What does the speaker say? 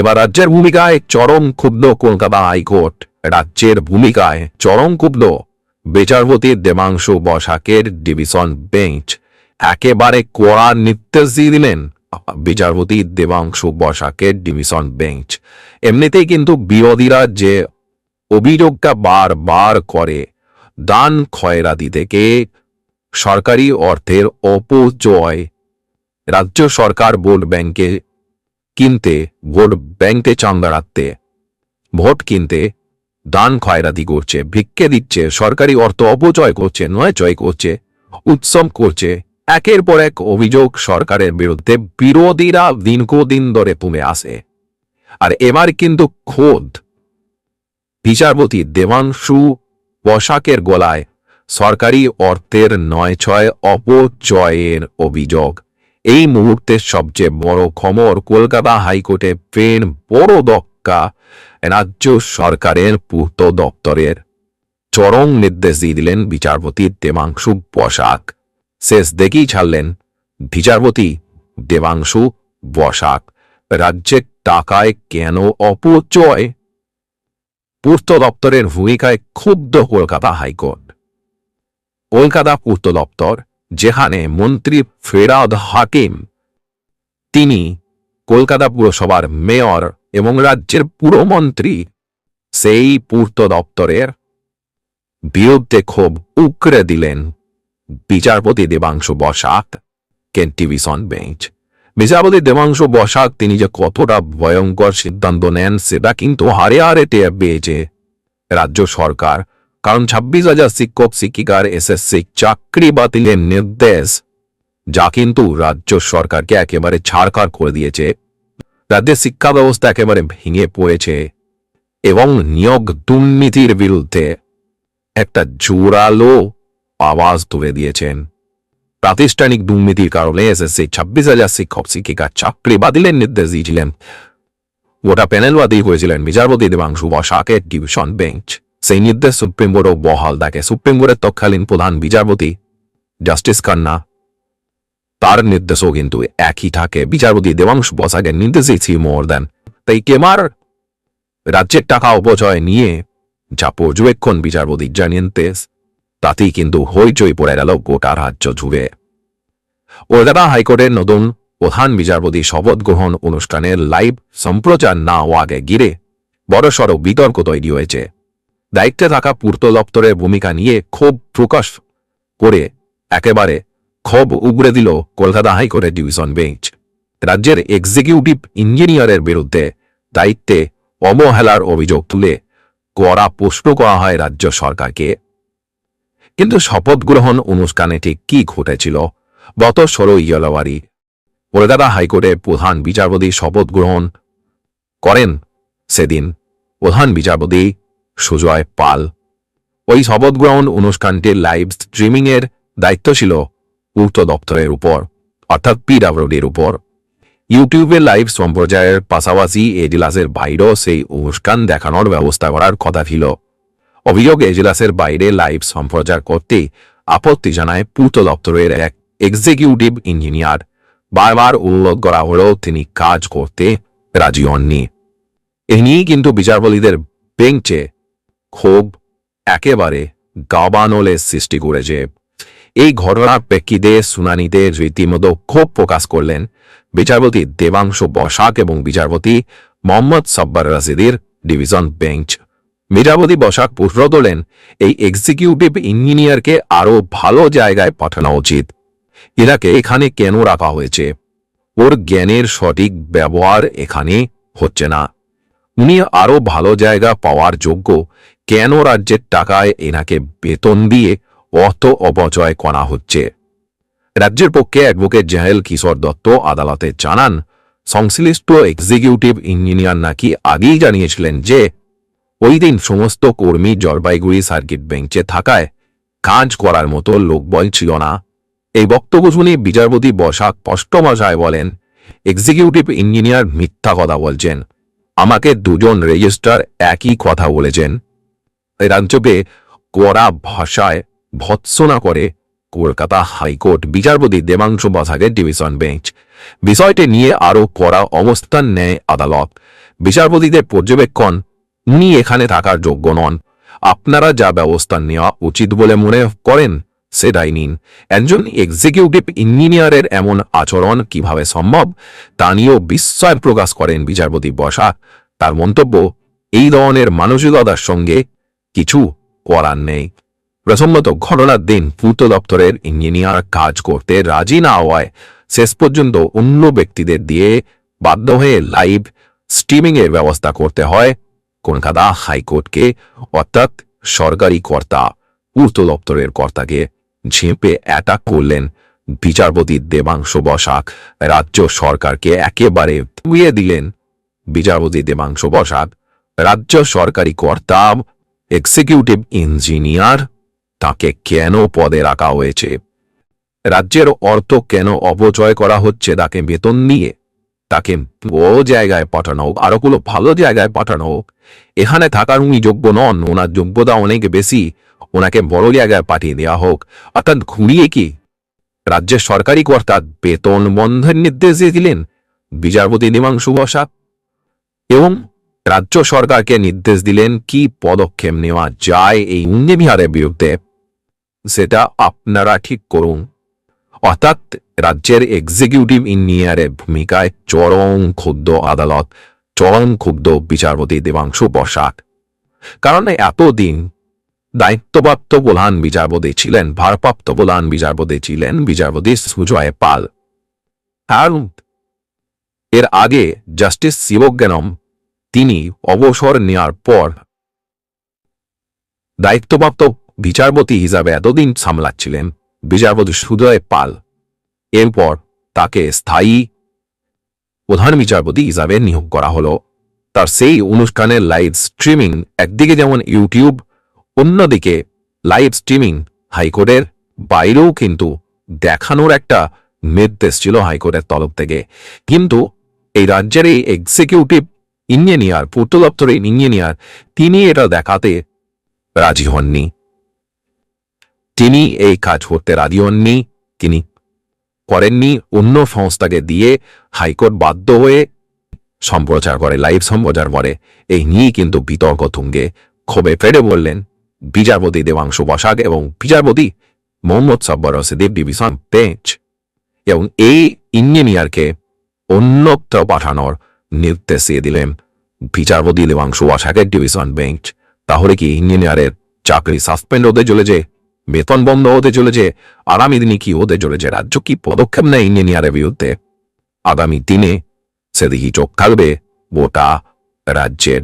এবার রাজ্যের ভূমিকায় চরম ক্ষুব্ধ কলকাতা হাইকোর্ট। রাজ্যের ভূমিকায় চরম ক্ষুব্ধ। বিচারপতি দেবাংশু বসাকের ডিভিশন বেঞ্চ। একেবারে কড়া নির্দেশ দিয়ে দিলেন বিচারপতি দেবাংশু বসাকের ডিভিশন বেঞ্চ। এমনিতেই কিন্তু বিরোধীরা যে অভিযোগটা বারবার করে, দান খয়রাতি থেকে সরকারি অর্থের অপচয়। রাজ্য সরকার ভোট ব্যাংকে কিনতে, ভোট ব্যাংকে চান্দা রাখতে। ভোট কিনতে দান খয়রাতি করছে, ভিক্ষে দিচ্ছে, সরকারি অর্থ অপচয় করছে নয় জয় করছে, উৎসব করছে। একের পর এক অভিযোগ সরকারের বিরুদ্ধে বিরোধীরা দিনকদিন ধরে তুলে আসে। আর এবার কিন্তু খোদ বিচারপতি দেবাংশু পোশাকের গলায় সরকারি অর্থের নয় ছয় অপচয়ের অভিযোগ। এই মুহূর্তের সবচেয়ে বড় খবর কলকাতা হাইকোর্টে ফের বড় দক্কা রাজ্য সরকারের পূর্ত দপ্তরের। চরম নির্দেশ দিয়ে দিলেন বিচারপতি দেবাংশু বসাক। শেষ দেখেই ছাড়লেন বিচারপতি দেবাংশু বসাক। রাজ্যের টাকায় কেন অপচয়? পূর্ত দপ্তরের ভূমিকায় ক্ষুব্ধ কলকাতা হাইকোর্ট। কলকাতা পূর্ত দপ্তর যেখানে মন্ত্রী ফেরাদ হাকিম, তিনি কলকাতা পুরসভার মেয়র এবং রাজ্যের পুরমন্ত্রী, সেই পূর্ত দপ্তরের বিরুদ্ধে ক্ষোভ উকড়ে দিলেন বিচারপতি দেবাংশু বসাক কেন ডিভিশন বেঞ্চ। বিচারপতি দেবাংশু বসাক, তিনি যে কতটা ভয়ঙ্কর সিদ্ধান্ত নেন, সেটা কিন্তু হারে হারে টের পেয়েছে রাজ্য সরকার। কারণ ছাব্বিশ হাজার শিক্ষক, শিক্ষিকার এসএসসি চাকরি বাতিলের নির্দেশ, যা কিন্তু রাজ্য সরকারকে একেবারে ছাড়কার করে দিয়েছে। রাজ্যের শিক্ষা ব্যবস্থা একেবারে ভেঙে পড়েছে এবং নিয়োগ দুর্নীতির বিরুদ্ধে একটা জোরালো আওয়াজ তুলে দিয়েছেন। প্রাতিষ্ঠানিক দুর্নীতির কারণে এসএসসি ছাব্বিশ হাজার শিক্ষক, শিক্ষিকার চাকরি বাতিলের নির্দেশ দিয়েছিলেন। ওটা প্যানেলবাদী হয়েছিলেন বিচারপতি দেবাংশু বসাকের ডিভিশন বেঞ্চ। সেই নির্দেশ সুপ্রিম কোর্টও বহাল থাকে সুপ্রিম কোর্টের তৎকালীন প্রধান বিচারপতি জাস্টিস কান্না তার নির্দেশও কিন্তু একই থাকে। বিচারপতি দেবাংশু বসাকের নির্দেশই ছিল মোর দেন। তাই কেমার রাজ্যের টাকা অপচয় নিয়ে যা পর্যবেক্ষণ বিচারপতি যা নির্দেশ তাতেই কিন্তু হইচই পড়ে গেল গোটা রাজ্য জুড়ে। কলকাতা হাইকোর্টের নতুন প্রধান বিচারপতি শপথ গ্রহণ অনুষ্ঠানের লাইভ সম্প্রচার না হওয়াকে ঘিরে বড়সড় বিতর্ক তৈরি হয়েছে। দায়িত্বে থাকা পূর্ত দপ্তরের ভূমিকা নিয়ে ক্ষোভ প্রকাশ করে একেবারে ক্ষোভ উগড়ে দিল কলকাতা হাইকোর্টের ডিভিশন বেঞ্চ। রাজ্যের এক্সিকিউটিভ ইঞ্জিনিয়ারের বিরুদ্ধে দায়িত্বে অবহেলার অভিযোগ তুলে কড়া প্রশ্ন করা হয় রাজ্য সরকারকে। কিন্তু শপথ গ্রহণ অনুষ্ঠানে ঠিক কি ঘটেছিল? গত ষোলোই জানুয়ারি কলকাতা হাইকোর্টের প্রধান বিচারপতি শপথ গ্রহণ করেন সেদিন। প্রধান বিচারপতি সুজয় পাল। ওই শপথ গ্রহণ অনুষ্ঠানটির লাইভ স্ট্রিমিং এর দায়িত্ব ছিল পূর্ত দপ্তরের উপর, অর্থাৎ পিডাব্লিউডির উপর। ইউটিউবে লাইভ সম্প্রচারের পাশাপাশি এজলাসের বাইরেও সেই অনুষ্ঠান দেখানোর ব্যবস্থা করার কথা ছিল। অভিযোগ, এজলাসের বাইরে লাইভ সম্প্রচার করতে আপত্তি জানায় পূর্ত দপ্তরের এক এক্সিকিউটিভ ইঞ্জিনিয়ার বারবার উল্লেখ করা হলেও তিনি কাজ করতে রাজি হননি। এ নিয়েই কিন্তু বিচারপতিদের বেঞ্চে ক্ষোভ একেবারে গাবানলের সৃষ্টি করেছে। এই ঘটনার প্রেক্ষিতে শুনানিতে রীতিমতো ক্ষোভ প্রকাশ করলেন বিচারপতি দেবাংশ বসাক এবং বিচারপতি মোহাম্মদ সব্বার রাজিদের ডিভিশন বেঞ্চ। বিচারপতি বসাক প্রশ্ন তোলেন, এই এক্সিকিউটিভ ইঞ্জিনিয়ারকে আরও ভালো জায়গায় পাঠানো উচিত। এনাকে এখানে কেন রাখা হয়েছে? ওর জ্ঞানের সঠিক ব্যবহার এখানে হচ্ছে না। উনি আরও ভালো জায়গা পাওয়ার যোগ্য কেন রাজ্যের টাকায় এনাকে বেতন দিয়ে অত অপচয় করা হচ্ছে? রাজ্যের পক্ষে অ্যাডভোকেট জেনারেল কিশোর দত্ত আদালতে জানান, সংশ্লিষ্ট এক্সিকিউটিভ ইঞ্জিনিয়ার নাকি আগেই জানিয়েছিলেন যে, ওই দিন সমস্ত কর্মী জলপাইগুড়ি সার্কিট বেঞ্চে থাকায় কাজ করার মতো লোকবল ছিল না। এই বক্তব্য শুনে বিচারপতি বসাক স্পষ্ট ভাষায় বলেন এক্সিকিউটিভ ইঞ্জিনিয়ার মিথ্যা কথা বলছেন। আমাকে দুজন রেজিস্ট্রার একই কথা বলেছেন। রাজ্যকে কড়া ভাষায় ভৎসনা করে কলকাতা হাইকোর্ট বিচারপতি দেবাংশু বসাকের ডিভিশন বেঞ্চ। বিষয়টি নিয়ে আরও কড়া অবস্থান নেয় আদালত। বিচারপতিদের পর্যবেক্ষণ উনি এখানে থাকার যোগ্য নন। আপনারা যা ব্যবস্থা নেওয়া উচিত বলে মনে করেন সেটাই নিন। একজন এক্সিকিউটিভ ইঞ্জিনিয়ারের এমন আচরণ কীভাবে সম্ভব, তা নিয়েও বিস্ময় প্রকাশ করেন বিচারপতি বসা। তার মন্তব্য, এই ধরনের মানসিকতার সঙ্গে কিছু করার নেই। প্রথমত, ঘটনার দিন পূর্ত দপ্তরের ইঞ্জিনিয়ার কাজ করতে রাজি না হওয়ায় শেষ পর্যন্ত অন্য ব্যক্তিদের দিয়ে বাধ্য হয়ে লাইভ স্ট্রিমিং এর ব্যবস্থা করতে হয়। কলকাতা হাইকোর্টকে, অর্থাৎ সরকারি কর্তা, পূর্ত দপ্তরের কর্তাকে ঝেঁপে অ্যাটাক করলেন। বিচারপতি দেবাংশ বসাক রাজ্য সরকারকে একেবারে ধুয়ে দিলেন। বিচারপতি দেবাংশ বসাক, রাজ্য সরকারি কর্তা এক্সিকিউটিভ ইঞ্জিনিয়ার তাকে কেন পদে রাখা হয়েছে? রাজ্যের অর্থ কেন অপচয় করা হচ্ছে? তাকে বেতন দিয়ে তাকে ও জায়গায় পাঠানো হোক আরও কোনো ভালো জায়গায় পাঠানো হোক এখানে থাকার উনি যোগ্য নন, ওনার যোগ্যতা অনেক বেশি। ওনাকে বড় জায়গায় পাঠিয়ে দেওয়া হোক। অর্থাৎ ঘুরিয়ে কি? রাজ্যের সরকারি কর্তা বেতন বন্ধের নির্দেশ দিয়ে দিলেন বিচারপতি দেবাংশু বসাক। এবং রাজ্য সরকারকে নির্দেশ দিলেন কি পদক্ষেপ নেওয়া যায় এই বিহারের বিরুদ্ধে, সেটা আপনারা ঠিক করুন। অর্থাৎ রাজ্যের এক্সিকিউটিভ ইঞ্জিনিয়ারের ভূমিকায় চরম ক্ষুব্ধ আদালত, চরম ক্ষুব্ধ বিচারপতি দেবাংশু বসাক। কারণ এতদিন দায়িত্বপ্রাপ্ত প্রধান বিচারপতি ছিলেন, ভারপ্রাপ্ত প্রধান বিচারপতি ছিলেন বিচারপতি সুজয় পাল। আর এর আগে জাস্টিস শিবজ্ঞানম তিনি অবসর নেওয়ার পর দায়িত্বপ্রাপ্ত বিচারপতি হিসাবে এতদিন সামলাচ্ছিলেন। বিচারপতি সুদয় পাল। এরপর তাকে স্থায়ী প্রধান বিচারপতি হিসাবে নিয়োগ করা হলো। তার সেই অনুষ্ঠানের লাইভ স্ট্রিমিং একদিকে যেমন ইউটিউব, অন্যদিকে লাইভ স্ট্রিমিং হাইকোর্টের বাইরেও কিন্তু দেখানোর একটা নির্দেশ ছিল হাইকোর্টের তরফ থেকে। কিন্তু এই রাজ্যের এই এক্সিকিউটিভ ইঞ্জিনিয়ার পূর্ত দপ্তরের ইঞ্জিনিয়ার তিনি এটা দেখাতে রাজি হননি। তিনি এই কাজ করতে রাজি হননি। তিনি করেননি, অন্য সংস্থাকে দিয়ে হাইকোর্ট বাধ্য হয়ে সম্প্রচার করে, লাইভ সম্প্রচার করে। এই নিয়ে কিন্তু বিতর্ক তুঙ্গে। ক্ষোভে ফেরে বললেন বিচারপতি দেবাংশু বসাক এবং বিচারপতি মোহাম্মদ সাব্বর রসিদেব ডিভিশন বেঞ্চ এবং এই ইঞ্জিনিয়ারকে অন্যত্র পাঠানোর নির্দেশ দিয়ে দিলেন বিচারপতি দেবাংশু বসাকের ডিভিশন বেঞ্চ তাহলে কি ইঞ্জিনিয়ারের চাকরি সাসপেন্ড হতে চলেছে? বেতন বন্ধ হতে চলেছে। আগামী দিনে কি হতে চলেছে? রাজ্য কি পদক্ষেপ নেয় ইঞ্জিনিয়ারের বিরুদ্ধে? আগামী দিনে সেদিকে চোখ থাকবে। গোটা রাজ্যের।